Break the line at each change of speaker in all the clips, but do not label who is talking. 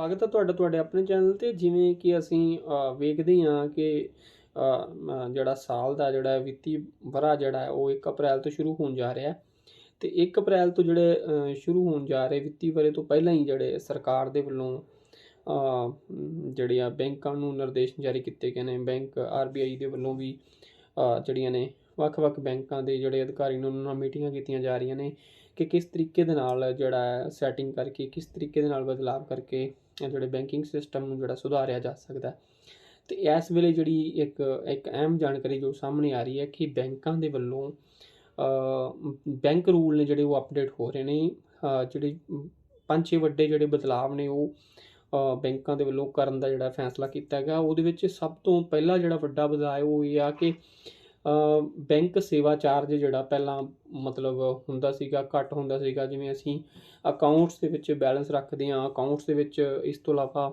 ਸਵਾਗਤ ਹੈ ਤੁਹਾਡਾ ਤੁਹਾਡੇ ਆਪਣੇ ਚੈਨਲ ਤੇ। ਜਿਵੇਂ ਕਿ ਅਸੀਂ ਵੇਖਦੇ ਹਾਂ ਕਿ ਜਿਹੜਾ ਸਾਲ ਦਾ ਜਿਹੜਾ ਵਿੱਤੀ ਵਰ੍ਹਾ ਜਿਹੜਾ ਹੈ ਉਹ 1 ਅਪ੍ਰੈਲ ਤੋਂ ਸ਼ੁਰੂ ਹੋਣ ਜਾ ਰਿਹਾ ਹੈ। ਤੇ 1 ਅਪ੍ਰੈਲ ਤੋਂ ਜਿਹੜੇ ਸ਼ੁਰੂ ਹੋਣ ਜਾ ਰਹੇ ਵਿੱਤੀ ਵਰ੍ਹੇ ਤੋਂ ਪਹਿਲਾਂ ਹੀ ਜਿਹੜੇ ਸਰਕਾਰ ਦੇ ਵੱਲੋਂ ਅ, ਮ, ਜਿਹੜੀਆਂ ਬੈਂਕਾਂ ਨੂੰ ਨਿਰਦੇਸ਼ ਜਾਰੀ ਕੀਤੇ ਗਏ ਨੇ। ਬੈਂਕ ਆਰਬੀਆਈ ਦੇ ਵੱਲੋਂ ਵੀ ਜਿਹੜੀਆਂ ਨੇ ਵੱਖ-ਵੱਖ ਬੈਂਕਾਂ ਦੇ ਜਿਹੜੇ ਅਧਿਕਾਰੀ ਨੇ ਉਹਨਾਂ ਨਾਲ ਮੀਟਿੰਗਾਂ ਕੀਤੀਆਂ ਜਾ ਰਹੀਆਂ ਨੇ। ਕਿ ਕਿਸ ਤਰੀਕੇ ਦੇ ਨਾਲ ਜਿਹੜਾ ਹੈ ਸੈਟਿੰਗ ਕਰਕੇ, ਕਿਸ ਤਰੀਕੇ ਦੇ ਨਾਲ ਬਦਲਾਅ ਕਰਕੇ ਜਿਹੜੇ ਬੈਂਕਿੰਗ ਸਿਸਟਮ ਨੂੰ ਜਿਹੜਾ ਸੁਧਾਰਿਆ ਜਾ ਸਕਦਾ ਹੈ। ਤੇ ਇਸ ਵੇਲੇ ਜਿਹੜੀ ਇੱਕ ਇੱਕ ਅਹਿਮ ਜਾਣਕਾਰੀ ਜੋ ਸਾਹਮਣੇ ਆ ਰਹੀ ਹੈ ਕਿ ਬੈਂਕਾਂ ਦੇ ਵੱਲੋਂ ਬੈਂਕ ਰੂਲ ਨੇ ਜਿਹੜੇ ਉਹ ਅਪਡੇਟ ਹੋ ਰਹੇ ਨੇ ਜਿਹੜੇ ਪੰਜ ਛੇ ਵੱਡੇ ਜਿਹੜੇ ਬਦਲਾਵ ਨੇ ਉਹ ਬੈਂਕਾਂ ਦੇ ਵੱਲੋਂ ਕਰਨ ਦਾ ਜਿਹੜਾ ਫੈਸਲਾ ਕੀਤਾ ਗਿਆ ਉਹਦੇ ਵਿੱਚ ਸਭ ਤੋਂ ਪਹਿਲਾ ਜਿਹੜਾ ਵੱਡਾ ਬਦਲਾਅ ਉਹ ਇਹ ਆ ਕਿ ਬੈਂਕ ਸੇਵਾ ਚਾਰਜ ਜਿਹੜਾ ਪਹਿਲਾਂ ਮਤਲਬ ਹੁੰਦਾ ਸੀਗਾ, ਘੱਟ ਹੁੰਦਾ ਸੀਗਾ, ਜਿਵੇਂ ਅਸੀਂ ਅਕਾਊਂਟਸ ਦੇ ਵਿੱਚ ਬੈਲੈਂਸ ਰੱਖਦੇ ਹਾਂ ਅਕਾਊਂਟਸ ਦੇ ਵਿੱਚ ਇਸ ਤੋਂ ਇਲਾਵਾ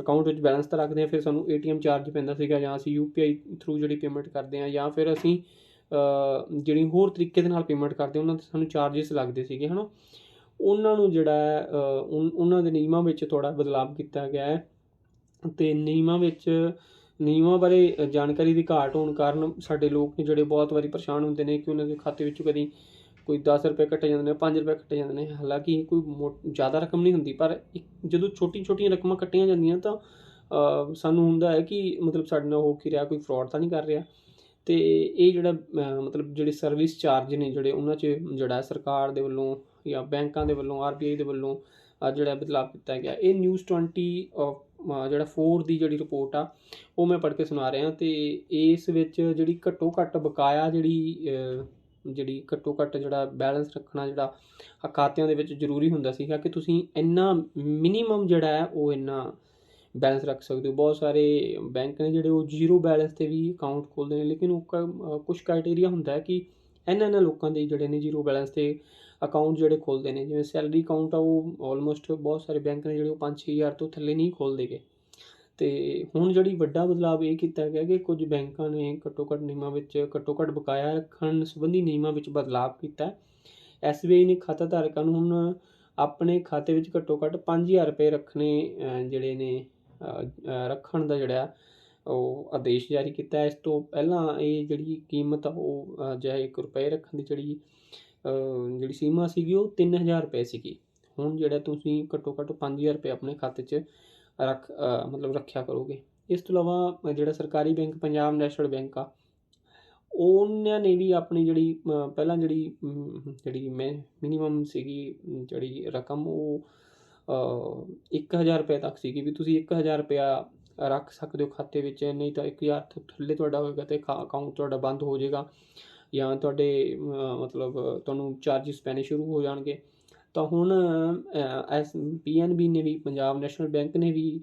ਅਕਾਊਂਟ ਵਿੱਚ ਬੈਲੈਂਸ ਤਾਂ ਰੱਖਦੇ ਹਾਂ, ਫਿਰ ਸਾਨੂੰ ਏਟੀਐਮ ਚਾਰਜ ਪੈਂਦਾ ਸੀਗਾ ਜਾਂ ਅਸੀਂ ਯੂਪੀਆਈ ਥਰੂ ਜਿਹੜੀ ਪੇਮੈਂਟ ਕਰਦੇ ਹਾਂ ਜਾਂ ਫਿਰ ਅਸੀਂ ਜਿਹੜੀ ਹੋਰ ਤਰੀਕੇ ਦੇ ਨਾਲ ਪੇਮੈਂਟ ਕਰਦੇ ਉਹਨਾਂ ਤੇ ਸਾਨੂੰ ਚਾਰजेस ਲੱਗਦੇ ਸੀਗੇ, ਹਨਾ? ਉਹਨਾਂ ਨੂੰ ਜਿਹੜਾ ਉਹਨਾਂ ਦੇ ਨਿਯਮਾਂ ਵਿੱਚ ਥੋੜਾ ਬਦਲਾਵ ਕੀਤਾ ਗਿਆ ਹੈ ਤੇ ਨਿਯਮਾਂ ਵਿੱਚ ਨਿਯਮਾਂ ਬਾਰੇ ਜਾਣਕਾਰੀ ਦੀ ਘਾਟ ਹੋਣ ਕਾਰਨ ਸਾਡੇ ਲੋਕ ਨੇ ਜਿਹੜੇ ਬਹੁਤ ਵਾਰੀ ਪਰੇਸ਼ਾਨ ਹੁੰਦੇ ਨੇ ਕਿ ਉਹਨਾਂ ਦੇ ਖਾਤੇ ਵਿੱਚੋਂ ਕਦੀ ਕੋਈ 10 ਰੁਪਏ ਕੱਟੇ ਜਾਂਦੇ ਨੇ 5 ਰੁਪਏ ਕੱਟੇ ਜਾਂਦੇ ਨੇ। ਹਾਲਾਂਕਿ ਕੋਈ ਮੋ- ਜ਼ਿਆਦਾ ਰਕਮ ਨਹੀਂ ਹੁੰਦੀ, ਪਰ ਜਦੋਂ ਛੋਟੀ ਛੋਟੀਆਂ ਰਕਮਾਂ ਕੱਟੀਆਂ ਜਾਂਦੀਆਂ ਤਾਂ ਸਾਨੂੰ ਹੁੰਦਾ ਹੈ ਕਿ ਮਤਲਬ ਸਾਡੇ ਨਾਲ ਹੋ ਕੀ ਰਿਹਾ, ਕੋਈ ਫਰਾਡ ਤਾਂ ਨਹੀਂ ਕਰ ਰਿਹਾ। ਤੇ ਇਹ ਜਿਹੜਾ ਮਤਲਬ ਜਿਹੜੇ ਸਰਵਿਸ ਚਾਰਜ ਨੇ ਜਿਹੜੇ ਉਹਨਾਂ 'ਚ ਜਿਹੜਾ ਸਰਕਾਰ ਦੇ ਵੱਲੋਂ ਜਾਂ ਬੈਂਕਾਂ ਦੇ ਵੱਲੋਂ ਆਰਬੀਆਈ ਦੇ ਵੱਲੋਂ ਜਿਹੜਾ ਬਦਲਾਅ ਕੀਤਾ ਗਿਆ, ਇਹ ਨਿਊਜ਼ 20 ਜਿਹੜਾ 4 ਦੀ ਜਿਹੜੀ ਰਿਪੋਰਟ ਆ, ਉਹ ਮੈਂ ਪੜ੍ਹ ਕੇ ਸੁਣਾ ਰਿਹਾ ਤੇ ਇਸ ਵਿੱਚ ਜਿਹੜੀ ਘੱਟੋ ਘੱਟ ਬਕਾਇਆ ਜਿਹੜੀ ਜਿਹੜੀ ਘੱਟੋ ਘੱਟ ਜਿਹੜਾ ਬੈਲੈਂਸ ਰੱਖਣਾ ਜਿਹੜਾ ਖਾਤਿਆਂ ਦੇ ਵਿੱਚ ਜ਼ਰੂਰੀ ਹੁੰਦਾ ਸੀਗਾ ਕਿ ਤੁਸੀਂ ਇੰਨਾ ਮਿਨੀਮਮ ਜਿਹੜਾ ਹੈ ਉਹ ਇੰਨਾ ਬੈਲੈਂਸ ਰੱਖ ਸਕਦੇ ਹੋ। ਬਹੁਤ ਸਾਰੇ ਬੈਂਕ ਨੇ ਜਿਹੜੇ ਉਹ ਜ਼ੀਰੋ ਬੈਲੈਂਸ ਤੇ ਵੀ ਅਕਾਊਂਟ ਖੋਲਦੇ ਨੇ, ਲੇਕਿਨ ਉਹ ਕੁਝ ਕ੍ਰਾਈਟੇਰੀਆ ਹੁੰਦਾ ਹੈ ਕਿ ਇਹਨਾਂ ਇਹਨਾਂ ਲੋਕਾਂ ਦੇ ਜਿਹੜੇ ਨੇ ਜ਼ੀਰੋ ਬੈਲੈਂਸ ਤੇ ਅਕਾਊਂਟ ਜਿਹੜੇ ਖੋਲ੍ਹਦੇ ਨੇ, ਜਿਵੇਂ ਸੈਲਰੀ ਅਕਾਊਂਟ ਆ ਉਹ ਆਲਮੋਸਟ ਬਹੁਤ ਸਾਰੇ ਬੈਂਕ ਨੇ ਜਿਹੜੇ ਉਹ 5-6000 ਤੋਂ ਥੱਲੇ ਨਹੀਂ ਖੋਲ੍ਹਦੇਗੇ ਤੇ ਹੁਣ ਜਿਹੜੀ ਵੱਡਾ ਬਦਲਾਅ ਇਹ ਕੀਤਾ ਗਿਆ ਕਿ ਕੁਝ ਬੈਂਕਾਂ ਨੇ ਘੱਟੋ ਘੱਟ ਨਿਯਮਾਂ ਵਿੱਚ, ਘੱਟੋ ਘੱਟ ਬਕਾਇਆ ਰੱਖਣ ਸੰਬੰਧੀ ਨਿਯਮਾਂ ਵਿੱਚ ਬਦਲਾਵ ਕੀਤਾ। ਐਸਬੀਆਈ ਨੇ ਖਾਤਾ ਧਾਰਕਾਂ ਨੂੰ ਹੁਣ ਆਪਣੇ ਖਾਤੇ ਵਿੱਚ ਘੱਟੋ ਘੱਟ 5000 ਰੁਪਏ ਰੱਖਣੇ ਜਿਹੜੇ ਨੇ ਰੱਖਣ ਦਾ ਜਿਹੜਾ ਉਹ ਆਦੇਸ਼ ਜਾਰੀ ਕੀਤਾ ਹੈ। ਇਸ ਤੋਂ ਪਹਿਲਾਂ ਇਹ ਜਿਹੜੀ ਕੀਮਤ ਆ ਉਹ ਜਿਹੇ ਚਾਹੇ 1 ਰੁਪਏ ਰੱਖਣ ਦੀ ਜਿਹੜੀ ਜਿਹੜੀ ਸੀਮਾ ਸੀਗੀ ਉਹ 3000 ਰੁਪਏ ਸੀਗੀ ਹੁਣ ਜਿਹੜਾ ਤੁਸੀਂ ਘੱਟੋ ਘੱਟ 5000 ਰੁਪਏ ਆਪਣੇ ਖਾਤੇ 'ਚ ਰੱਖ ਮਤਲਬ ਰੱਖਿਆ ਕਰੋਗੇ ਇਸ ਤੋਂ ਇਲਾਵਾ ਜਿਹੜਾ ਸਰਕਾਰੀ ਬੈਂਕ ਪੰਜਾਬ ਨੈਸ਼ਨਲ ਬੈਂਕ ਆ ਉਹਨਾਂ ਨੇ ਵੀ ਆਪਣੀ ਜਿਹੜੀ ਪਹਿਲਾਂ ਜਿਹੜੀ ਜਿਹੜੀ ਮੈਂ ਮਿਨੀਮਮ ਸੀਗੀ ਜਿਹੜੀ ਰਕਮ ਉਹ ਅ, 1000 ਰੁਪਏ ਤੱਕ ਸੀਗੀ ਵੀ ਤੁਸੀਂ 1000 ਰੁਪਇਆ ਰੱਖ ਸਕਦੇ ਹੋ ਖਾਤੇ ਵਿੱਚ, ਨਹੀਂ ਤਾਂ 1000 ਤੋਂ ਥੱਲੇ ਤੁਹਾਡਾ ਹੋਏਗਾ ਤੇ ਅਕਾਊਂਟ ਤੁਹਾਡਾ ਬੰਦ ਹੋ ਜਾਏਗਾ। ਜਾਂ ਤੁਹਾਡੇ ਮਤਲਬ ਤੁਹਾਨੂੰ ਚਾਰजेस ਪੈਣੇ ਸ਼ੁਰੂ ਹੋ ਜਾਣਗੇ। ਤਾਂ ਹੁਣ ਐਸ ਪੀਐਨਬੀ ਨੇ ਵੀ, ਪੰਜਾਬ ਨੈਸ਼ਨਲ ਬੈਂਕ ਨੇ ਵੀ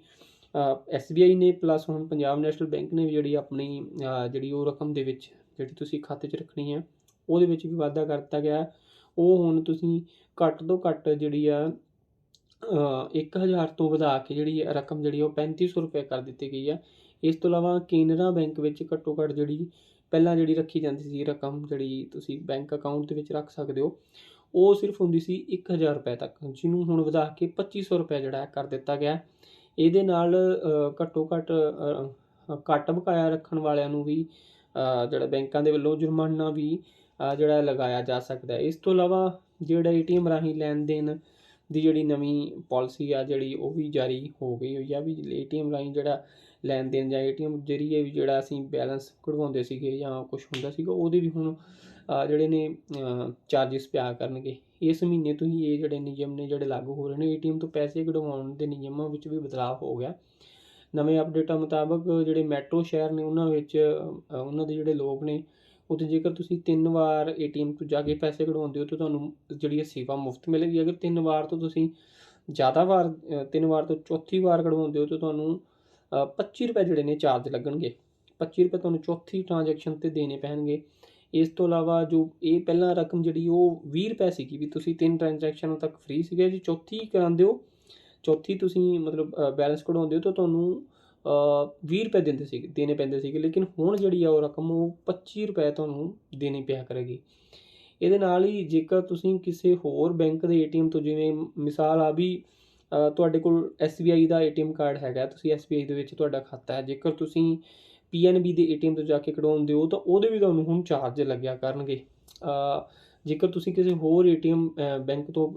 ਐਸਬੀਆਈ ਨੇ ਪਲੱਸ ਹੁਣ ਪੰਜਾਬ ਨੈਸ਼ਨਲ ਬੈਂਕ ਨੇ ਵੀ ਜਿਹੜੀ ਆਪਣੀ ਜਿਹੜੀ ਉਹ ਰਕਮ ਦੇ ਵਿੱਚ, ਜਿਹੜੀ ਤੁਸੀਂ ਖਾਤੇ 'ਚ ਰੱਖਣੀ ਹੈ, ਉਹਦੇ ਵਿੱਚ ਵੀ ਵਾਧਾ ਕਰਤਾ ਗਿਆ। ਉਹ ਹੁਣ ਤੁਸੀਂ ਘੱਟ ਤੋਂ ਘੱਟ ਜਿਹੜੀ ਆ 1000 ਤੋਂ ਵਧਾ ਕੇ ਜਿਹੜੀ ਰਕਮ ਜਿਹੜੀ ਆ ਉਹ 3500 ਰੁਪਏ ਕਰ ਦਿੱਤੀ ਗਈ ਹੈ ਇਸ ਤੋਂ ਇਲਾਵਾ ਕੇਨਰਾ ਬੈਂਕ ਵਿੱਚ ਘੱਟੋ ਘੱਟ ਜਿਹੜੀ ਪਹਿਲਾਂ ਜਿਹੜੀ ਰੱਖੀ ਜਾਂਦੀ ਸੀ ਰਕਮ ਜਿਹੜੀ ਤੁਸੀਂ ਬੈਂਕ ਅਕਾਊਂਟ ਦੇ ਵਿੱਚ ਰੱਖ ਸਕਦੇ ਹੋ, ਉਹ ਸਿਰਫ ਹੁੰਦੀ ਸੀ 1000 ਰੁਪਏ ਤੱਕ, ਜਿਹਨੂੰ ਹੁਣ ਵਧਾ ਕੇ 2500 ਰੁਪਏ ਜਿਹੜਾ ਕਰ ਦਿੱਤਾ ਗਿਆ। ਇਹਦੇ ਨਾਲ ਘੱਟੋ ਘੱਟ ਘੱਟ ਬਕਾਇਆ ਰੱਖਣ ਵਾਲਿਆਂ ਨੂੰ ਵੀ ਜਿਹੜਾ ਬੈਂਕਾਂ ਦੇ ਵੱਲੋਂ ਜੁਰਮਾਨਾ ਵੀ ਜਿਹੜਾ ਲਗਾਇਆ ਜਾ ਸਕਦਾ ਹੈ। ਇਸ ਤੋਂ ਇਲਾਵਾ ਜਿਹੜਾ ਏਟੀਐਮ ਰਾਹੀਂ ਲੈਣ ਦੇਣ ਦੀ ਜਿਹੜੀ ਨਵੀਂ ਪਾਲਿਸੀ ਆ ਜਿਹੜੀ ਉਹ ਵੀ ਜਾਰੀ ਹੋ ਗਈ ਹੋਈ ਆ ਵੀ ਏਟੀਐਮ ਰਾਹੀਂ ਜਿਹੜਾ ਲੈਣ ਦੇਣ ਜਾਂ ਏਟੀਐਮ ਜਰੀਏ ਵੀ ਜਿਹੜਾ ਅਸੀਂ ਬੈਲੈਂਸ ਕਢਵਾਉਂਦੇ ਸੀਗੇ ਜਾਂ ਕੁਝ ਹੁੰਦਾ ਸੀਗਾ, ਉਹਦੇ ਵੀ ਹੁਣ ਜਿਹੜੇ ਨੇ ਚਾਰजेस ਪਿਆ ਕਰਨਗੇ। ਇਸ ਮਹੀਨੇ ਤੋਂ ਹੀ ਇਹ ਜਿਹੜੇ ਨਿਯਮ ਨੇ ਜਿਹੜੇ ਲਾਗੂ ਹੋ ਰਹੇ ਨੇ, ਏਟੀਐਮ ਤੋਂ ਪੈਸੇ ਕਢਵਾਉਣ ਦੇ ਨਿਯਮਾਂ ਵਿੱਚ ਵੀ ਬਦਲਾਅ ਹੋ ਗਿਆ। ਨਵੇਂ ਅਪਡੇਟਾਂ ਮੁਤਾਬਕ ਜਿਹੜੇ ਮੈਟਰੋ ਸ਼ਹਿਰ ਨੇ, ਉਹਨਾਂ ਵਿੱਚ ਉਹਨਾਂ ਦੇ ਜਿਹੜੇ ਲੋਕ ਨੇ ਉੱਥੇ ਜੇਕਰ ਤੁਸੀਂ ਤਿੰਨ ਵਾਰ ਏਟੀਐਮ ਤੋਂ ਜਾ ਕੇ ਪੈਸੇ ਕਢਵਾਉਂਦੇ ਹੋ ਤਾਂ ਤੁਹਾਨੂੰ ਜਿਹੜੀ ਇਹ ਸੇਵਾ ਮੁਫਤ ਮਿਲੇਗੀ। ਅਗਰ ਤਿੰਨ ਵਾਰ ਤੋਂ ਤੁਸੀਂ ਜ਼ਿਆਦਾ ਵਾਰ ਤਿੰਨ ਵਾਰ ਤੋਂ ਚੌਥੀ ਵਾਰ ਕਢਵਾਉਂਦੇ ਹੋ ਤਾਂ ਤੁਹਾਨੂੰ ਅ, 25 ਰੁਪਏ ਜਿਹੜੇ ਨੇ ਚਾਰਜ ਲੱਗਣਗੇ। 25 ਰੁਪਏ ਤੁਹਾਨੂੰ ਚੌਥੀ ਟ੍ਰਾਂਜੈਕਸ਼ਨ ਤੇ ਦੇਣੇ ਪੈਣਗੇ। ਇਸ ਤੋਂ ਇਲਾਵਾ ਜੋ ਇਹ ਪਹਿਲਾਂ ਰਕਮ ਜਿਹੜੀ ਉਹ 20 ਰੁਪਏ ਸੀਗੀ ਵੀ ਤੁਸੀਂ ਤਿੰਨ ਟ੍ਰਾਂਜੈਕਸ਼ਨਾਂ ਤੱਕ ਫ੍ਰੀ ਸੀਗੇ। ਜੀ ਚੌਥੀ ਕਰਾਉਂਦੇ ਹੋ ਚੌਥੀ ਤੁਸੀਂ ਮਤਲਬ ਬੈਲੈਂਸ ਕਢਾਉਂਦੇ ਹੋ ਤਾਂ ਤੁਹਾਨੂੰ 20 ਰੁਪਏ ਦਿੰਦੇ ਸੀਗੇ, ਦੇਣੇ ਪੈਂਦੇ ਸੀਗੇ, ਲੇਕਿਨ ਹੁਣ ਜਿਹੜੀ ਆ ਉਹ ਰਕਮ ਉਹ 25 ਰੁਪਏ ਤੁਹਾਨੂੰ ਦੇਣੀ ਪਿਆ ਕਰੇਗੀ। ਇਹਦੇ ਨਾਲ ਹੀ ਜੇਕਰ ਤੁਸੀਂ ਕਿਸੇ ਹੋਰ ਬੈਂਕ ਦੇ ਏਟੀਐਮ ਤੋਂ ਜਿਵੇਂ ਮਿਸਾਲ ਆ ਵੀ ਤੁਹਾਡੇ ਕੋਲ SBI ਦਾ ਏਟੀਐਮ ਕਾਰਡ ਹੈਗਾ, ਤੁਸੀਂ SBI ਦੇ ਵਿੱਚ ਤੁਹਾਡਾ ਖਾਤਾ ਹੈ, ਜੇਕਰ ਤੁਸੀਂ PNB ਦੇ ਏਟੀਐਮ ਤੋਂ ਜਾ ਕੇ ਕਢਵਾਉਂਦੇ ਹੋ ਤਾਂ ਉਹਦੇ ਵੀ ਤੁਹਾਨੂੰ ਹੁਣ ਚਾਰਜ ਲੱਗਿਆ ਕਰਨਗੇ। ਜੇਕਰ ਤੁਸੀਂ ਕਿਸੇ ਹੋਰ ਏਟੀਐਮ ਬੈਂਕ ਤੋਂ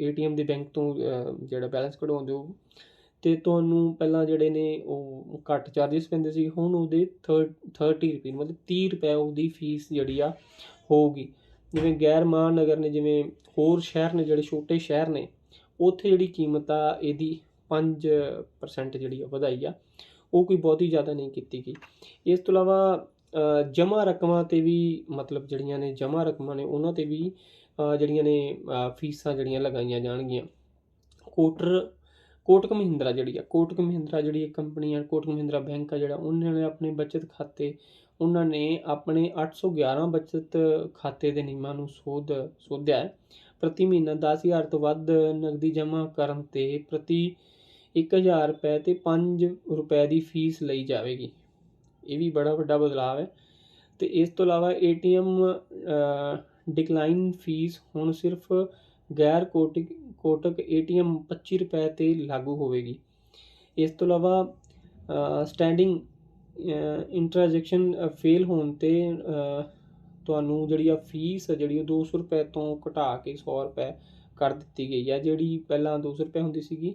ਏਟੀਐਮ ਦੇ ਬੈਂਕ ਤੋਂ ਜਿਹੜਾ ਬੈਲੈਂਸ ਕਢਵਾਉਂਦੇ ਹੋ ਅਤੇ ਤੁਹਾਨੂੰ ਪਹਿਲਾਂ ਜਿਹੜੇ ਨੇ ਉਹ ਘੱਟ ਚਾਰਜਿਸ ਪੈਂਦੇ ਸੀ, ਹੁਣ ਉਹਦੇ 30 ਰੁਪਏ ਮਤਲਬ ਤੀਹ ਰੁਪਏ ਉਹਦੀ ਫੀਸ ਜਿਹੜੀ ਆ ਹੋਊਗੀ। ਜਿਵੇਂ ਗੈਰ ਮਹਾਨਗਰ ਨੇ, ਜਿਵੇਂ ਹੋਰ ਸ਼ਹਿਰ ਨੇ, ਜਿਹੜੇ ਛੋਟੇ ਸ਼ਹਿਰ ਨੇ, ਉੱਥੇ ਜਿਹੜੀ ਕੀਮਤ ਆ ਇਹਦੀ 5% ਜਿਹੜੀ ਆ ਵਧਾਈ ਆ, ਉਹ ਕੋਈ ਬਹੁਤੀ ਜ਼ਿਆਦਾ ਨਹੀਂ ਕੀਤੀ ਗਈ। ਇਸ ਤੋਂ ਇਲਾਵਾ ਜਮ੍ਹਾਂ ਰਕਮਾਂ ਤੇ ਵੀ ਮਤਲਬ ਜਿਹੜੀਆਂ ਨੇ, ਜਮ੍ਹਾਂ ਰਕਮਾਂ ਨੇ, ਉਹਨਾਂ ਤੇ ਵੀ ਜਿਹੜੀਆਂ ਨੇ ਫੀਸਾਂ ਜਿਹੜੀਆਂ ਲਗਾਈਆਂ ਜਾਣਗੀਆਂ। ਕੋਟਰ ਕੋਟਕ ਮਹਿੰਦਰਾ ਜਿਹੜੀ ਆ, ਕੋਟਕ ਮਹਿੰਦਰਾ ਜਿਹੜੀ ਇੱਕ ਕੰਪਨੀ ਆ, ਕੋਟਕ ਮਹਿੰਦਰਾ ਬੈਂਕ ਆ ਜਿਹੜਾ, ਉਹਨਾਂ ਨੇ ਆਪਣੇ ਬਚਤ ਖਾਤੇ, ਉਹਨਾਂ ਨੇ ਆਪਣੇ 811 ਬਚਤ ਖਾਤੇ ਦੇ ਨਿਯਮਾਂ ਨੂੰ ਸੋਧ, ਸੋਧਿਆ ਹੈ। ਪ੍ਰਤੀ ਮਹੀਨਾ 10000 ਤੋਂ ਵੱਧ ਨਗਦੀ ਜਮ੍ਹਾਂ ਕਰਨ ਤੇ ਪ੍ਰਤੀ 1000 ਰੁਪਏ ਤੇ 5 ਰੁਪਏ ਦੀ ਫੀਸ ਲਈ ਜਾਵੇਗੀ। ਇਹ ਵੀ ਬੜਾ ਵੱਡਾ ਬਦਲਾਅ ਹੈ। ਤੇ ਇਸ ਤੋਂ ਇਲਾਵਾ ਏਟੀਐਮ ਡਿਕਲਾਈਨ ਫੀਸ ਹੁਣ ਸਿਰਫ ਗੈਰ ਕੋਟਕ ਕੋਟਕ ਏਟੀਐਮ 25 ਰੁਪਏ ਤੇ ਲਾਗੂ ਹੋਵੇਗੀ। ਇਸ ਤੋਂ ਇਲਾਵਾ ਸਟੈਂਡਿੰਗ ਇੰਟਰਜੈਕਸ਼ਨ ਫੇਲ ਹੋਣ ਤੇ ਤੁਹਾਨੂੰ ਜਿਹੜੀ ਆ ਫੀਸ ਜਿਹੜੀ ਉਹ 200 ਰੁਪਏ ਤੋਂ ਘਟਾ ਕੇ 100 ਰੁਪਏ ਕਰ ਦਿੱਤੀ ਗਈ ਹੈ ਜਿਹੜੀ ਪਹਿਲਾਂ 200 ਰੁਪਏ ਹੁੰਦੀ ਸੀਗੀ,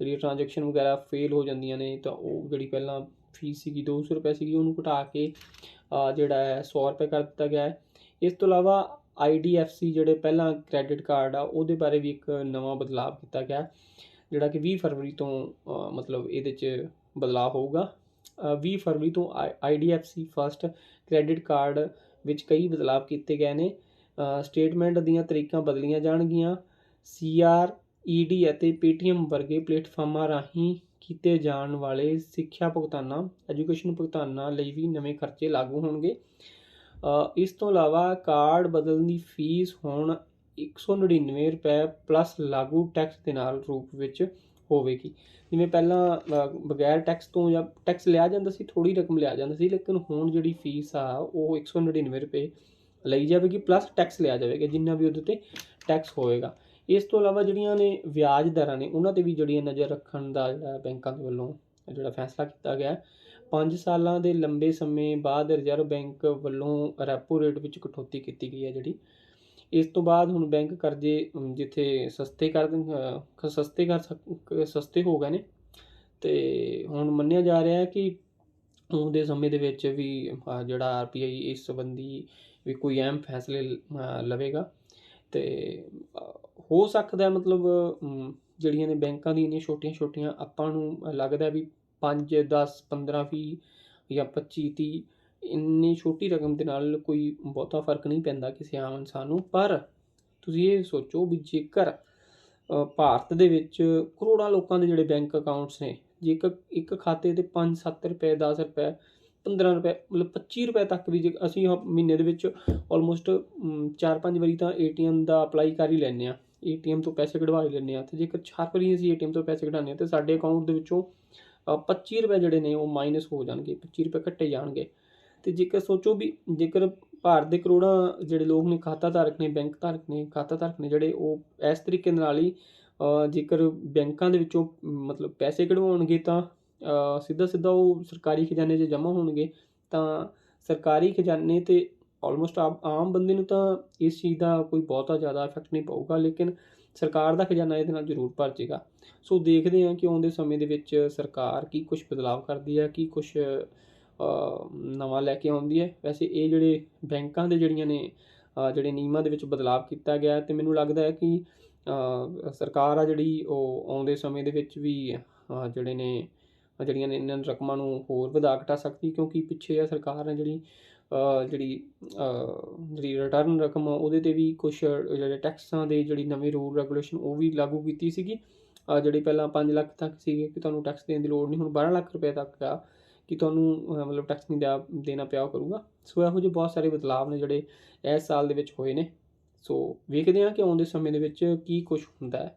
ਜਿਹੜੀ ਟ੍ਰਾਂਜੈਕਸ਼ਨ ਵਗੈਰਾ ਫੇਲ ਹੋ ਜਾਂਦੀਆਂ ਨੇ, ਤਾਂ ਉਹ ਜਿਹੜੀ ਪਹਿਲਾਂ ਫੀਸ ਸੀਗੀ 200 ਰੁਪਏ ਸੀਗੀ, ਉਹਨੂੰ ਘਟਾ ਕੇ ਜਿਹੜਾ ਹੈ 100 ਰੁਪਏ ਕਰ ਦਿੱਤਾ ਗਿਆ ਹੈ। ਇਸ ਤੋਂ ਇਲਾਵਾ ਆਈ ਡੀ ਐੱਫ ਸੀ ਜਿਹੜੇ ਪਹਿਲਾਂ ਕ੍ਰੈਡਿਟ ਕਾਰਡ ਆ ਉਹਦੇ ਬਾਰੇ ਵੀ ਇੱਕ ਨਵਾਂ ਬਦਲਾਅ ਕੀਤਾ ਗਿਆ ਜਿਹੜਾ ਕਿ 20 ਫਰਵਰੀ ਤੋਂ ਮਤਲਬ ਇਹਦੇ 'ਚ ਬਦਲਾਅ ਹੋਊਗਾ। ਅ, 20 ਫਰਵਰੀ ਤੋਂ I D F C first credit card ਵਿੱਚ ਕਈ ਬਦਲਾਅ ਕੀਤੇ ਗਏ ਨੇ। ਸਟੇਟਮੈਂਟ ਦੀਆਂ ਤਰੀਕਾਂ ਬਦਲੀਆਂ ਜਾਣਗੀਆਂ। ਸੀ ਆਰ ਈ ਡੀ ਅਤੇ Paytm ਵਰਗੇ ਪਲੇਟਫਾਰਮਾਂ ਰਾਹੀਂ ਕੀਤੇ ਜਾਣ ਵਾਲੇ ਸਿੱਖਿਆ ਭੁਗਤਾਨਾਂ ਐਜੂਕੇਸ਼ਨ ਭੁਗਤਾਨਾਂ ਲਈ ਵੀ ਨਵੇਂ ਖਰਚੇ ਲਾਗੂ ਹੋਣਗੇ। ਇਸ ਤੋਂ ਇਲਾਵਾ ਕਾਰਡ ਬਦਲਣ ਦੀ ਫੀਸ ਹੁਣ 199 ਰੁਪਏ ਪਲੱਸ ਲਾਗੂ ਟੈਕਸ ਦੇ ਨਾਲ ਰੂਪ ਵਿੱਚ ਹੋਵੇਗੀ। ਜਿਵੇਂ ਪਹਿਲਾਂ ਬਗੈਰ ਟੈਕਸ ਤੋਂ ਜਾਂ ਟੈਕਸ ਲਿਆ ਜਾਂਦਾ ਸੀ ਥੋੜੀ ਰਕਮ ਲਿਆ ਜਾਂਦਾ ਸੀ, ਲੇਕਿਨ ਹੁਣ ਜਿਹੜੀ ਫੀਸ ਆ, ਉਹ 199 ਰੁਪਏ ਲਈ ਜਾਵੇਗੀ ਪਲੱਸ ਟੈਕਸ ਲਿਆ ਜਾਵੇਗਾ, ਜਿੰਨਾ ਵੀ ਉਹਦੇ ਤੇ ਟੈਕਸ ਹੋਏਗਾ। ਇਸ ਤੋਂ ਇਲਾਵਾ ਜਿਹੜੀਆਂ ਨੇ ਵਿਆਜ ਦਰਾਂ ਨੇ, ਉਹਨਾਂ ਤੇ ਵੀ ਜਿਹੜੀਆਂ ਨਜ਼ਰ ਰੱਖਣ ਦਾ ਜਿਹੜਾ ਬੈਂਕਾਂ ਦੇ ਵੱਲੋਂ ਜਿਹੜਾ ਫੈਸਲਾ ਕੀਤਾ ਗਿਆ ਪੰਜ ਸਾਲਾਂ ਦੇ ਲੰਬੇ ਸਮੇਂ ਬਾਅਦ ਰਿਜ਼ਰਵ ਬੈਂਕ ਵੱਲੋਂ ਰੈਪੋ ਰੇਟ ਵਿੱਚ ਕਟੌਤੀ ਕੀਤੀ ਗਈ ਹੈ ਜਿਹੜੀ। ਇਸ ਤੋਂ ਬਾਅਦ ਹੁਣ ਬੈਂਕ ਕਰਜ਼ੇ ਜਿੱਥੇ ਸਸਤੇ ਕਰ ਸਸਤੇ ਕਰ ਸਕ ਸਸਤੇ ਹੋ ਗਏ ਨੇ। ਤੇ ਹੁਣ ਮੰਨਿਆ ਜਾ ਰਿਹਾ ਹੈ ਕਿ ਆਉਣ ਦੇ ਸਮੇਂ ਦੇ ਵਿੱਚ ਵੀ ਅ, ਜਿਹੜਾ RBI ਇਸ ਸੰਬੰਧੀ ਵੀ ਕੋਈ ਅਹਿਮ ਫੈਸਲੇ ਲਵੇਗਾ। ਤੇ ਹੋ ਸਕਦਾ ਮਤਲਬ ਜਿਹੜੀਆਂ ਨੇ ਬੈਂਕਾਂ ਦੀਆਂ ਇੰਨੀਆਂ ਛੋਟੀਆਂ ਛੋਟੀਆਂ ਆਪਾਂ ਨੂੰ ਲੱਗਦਾ ਵੀ ਪੰਜ 10 15 ਵੀਹ ਜਾਂ 25 ਤੀਹ ਇੰਨੀ ਛੋਟੀ ਰਕਮ ਦੇ ਨਾਲ ਕੋਈ ਬਹੁਤਾ ਫ਼ਰਕ ਨਹੀਂ ਪੈਂਦਾ ਕਿਸੇ ਆਮ ਇਨਸਾਨ ਨੂੰ। ਪਰ ਤੁਸੀਂ ਇਹ ਸੋਚੋ ਵੀ ਜੇਕਰ ਭਾਰਤ ਦੇ ਵਿੱਚ ਕਰੋੜਾਂ ਲੋਕਾਂ ਦੇ ਜਿਹੜੇ ਬੈਂਕ ਅਕਾਊਂਟਸ ਨੇ, ਜੇਕਰ ਇੱਕ ਖਾਤੇ ਤੇ 5 7 ਰੁਪਏ 10 ਰੁਪਏ 15 ਰੁਪਏ, ਮਤਲਬ 25 ਰੁਪਏ ਤੱਕ ਵੀ ਜੇ ਅਸੀਂ ਆਹ ਮਹੀਨੇ ਦੇ ਵਿੱਚ ਆਲਮੋਸਟ 4-5 ਵਾਰੀ ਤਾਂ ਏਟੀਐਮ ਦਾ ਅਪਲਾਈ ਕਰ ਹੀ ਲੈਂਦੇ ਆ ਏਟੀਐਮ ਤੋਂ ਪੈਸੇ ਕਢਵਾ ਹੀ ਲੈਂਦੇ ਆ ਤੇ ਜੇਕਰ 4 ਵਾਰੀ ਅਸੀਂ ਏਟੀਐਮ ਤੋਂ ਪੈਸੇ ਕਢਾਉਂਦੇ ਆ ਤੇ ਸਾਡੇ ਅਕਾਊਂਟ ਦੇ ਵਿੱਚੋਂ 25 ਰੁਪਏ ਜਿਹੜੇ ਨੇ ਉਹ ਮਾਈਨਸ ਹੋ ਜਾਣਗੇ 25 ਰੁਪਏ ਕੱਟੇ ਜਾਣਗੇ। ਤੇ ਜੇਕਰ ਸੋਚੋ ਵੀ ਜੇਕਰ ਭਾਰਤ ਦੇ ਕਰੋੜਾਂ ਜਿਹੜੇ ਲੋਕ ਨੇ, ਖਾਤਾ ਧਾਰਕ ਨੇ, ਬੈਂਕ ਧਾਰਕ ਨੇ, ਖਾਤਾ ਧਾਰਕ ਨੇ ਜਿਹੜੇ, ਉਹ ਇਸ ਤਰੀਕੇ ਨਾਲ ਹੀ ਜੇਕਰ ਬੈਂਕਾਂ ਦੇ ਵਿੱਚੋਂ ਮਤਲਬ ਪੈਸੇ ਕਢਵਾਉਣਗੇ ਤਾਂ ਸਿੱਧਾ ਸਿੱਧਾ ਉਹ ਸਰਕਾਰੀ ਖਜ਼ਾਨੇ 'ਚ ਜਮ੍ਹਾਂ ਹੋਣਗੇ। ਤਾਂ ਸਰਕਾਰੀ ਖਜ਼ਾਨੇ ਤੇ ਆਲਮੋਸਟ ਆਮ ਬੰਦੇ ਨੂੰ ਤਾਂ ਇਸ ਚੀਜ਼ ਦਾ ਕੋਈ ਬਹੁਤਾ ਜ਼ਿਆਦਾ ਇਫੈਕਟ ਨਹੀਂ ਪਊਗਾ। ਲੇਕਿਨ ਸਰਕਾਰ ਦਾ ਖਜ਼ਾਨਾ ਇਹਦੇ ਨਾਲ ਜ਼ਰੂਰ ਭਰ ਜਾਏਗਾ ਸੋ ਦੇਖਦੇ ਹਾਂ ਕਿ ਆਉਂਦੇ ਸਮੇਂ ਦੇ ਵਿੱਚ ਸਰਕਾਰ ਕੀ ਕੁਝ ਬਦਲਾਵ ਕਰਦੀ ਹੈ, ਕੀ ਕੁਝ ਨਵਾਂ ਲੈ ਕੇ ਆਉਂਦੀ ਹੈ। ਵੈਸੇ ਇਹ ਜਿਹੜੇ ਬੈਂਕਾਂ ਦੇ ਜਿਹੜੀਆਂ ਨੇ ਜਿਹੜੇ ਨਿਯਮਾਂ ਦੇ ਵਿੱਚ ਬਦਲਾਅ ਕੀਤਾ ਗਿਆ ਤੇ ਮੈਨੂੰ ਲੱਗਦਾ ਹੈ ਕਿ ਸਰਕਾਰ ਆ ਜਿਹੜੀ ਉਹ ਆਉਂਦੇ ਸਮੇਂ ਦੇ ਵਿੱਚ ਵੀ ਜਿਹੜੇ ਨੇ, ਜਿਹੜੀਆਂ ਨੇ ਇਹਨਾਂ ਰਕਮਾਂ ਨੂੰ ਹੋਰ ਵਧਾ ਘਟਾ ਸਕਦੀ ਕਿਉਂਕਿ ਪਿੱਛੇ ਆ ਸਰਕਾਰ ਨੇ ਜਿਹੜੀ ਜਿਹੜੀ ਜਿਹੜੀ ਰਿਟਰਨ ਰਕਮ ਆ, ਉਹਦੇ ਤੇ ਵੀ ਕੁਝ ਜਿਹੜੇ ਟੈਕਸਾਂ ਦੇ ਜਿਹੜੀ ਨਵੇਂ ਰੂਲ ਰੈਗੂਲੇਸ਼ਨ ਉਹ ਵੀ ਲਾਗੂ ਕੀਤੀ ਸੀਗੀ। ਜਿਹੜੇ ਪਹਿਲਾਂ 5 ਲੱਖ ਤੱਕ ਸੀਗੇ ਕਿ ਤੁਹਾਨੂੰ ਟੈਕਸ ਦੇਣ ਦੀ ਲੋੜ ਨਹੀਂ, ਹੁਣ 12 ਲੱਖ ਰੁਪਏ ਤੱਕ ਆ ਕਿ ਤੁਹਾਨੂੰ ਮਤਲਬ ਟੈਕਸ ਨਹੀਂ ਦਿਆ ਦੇਣਾ ਪਿਆ ਕਰੂਗਾ। ਸੋ, ਇਹੋ ਜਿਹੇ ਬਹੁਤ ਸਾਰੇ ਬਦਲਾਵ ਨੇ ਜਿਹੜੇ ਇਸ ਸਾਲ ਦੇ ਵਿੱਚ ਹੋਏ ਨੇ। ਸੋ, ਵੇਖਦੇ ਹਾਂ ਕਿ ਆਉਂਦੇ ਸਮੇਂ ਦੇ ਵਿੱਚ ਕੀ ਕੁਝ ਹੁੰਦਾ ਹੈ।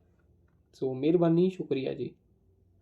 ਸੋ, ਮਿਹਰਬਾਨੀ, ਸ਼ੁਕਰੀਆ ਜੀ।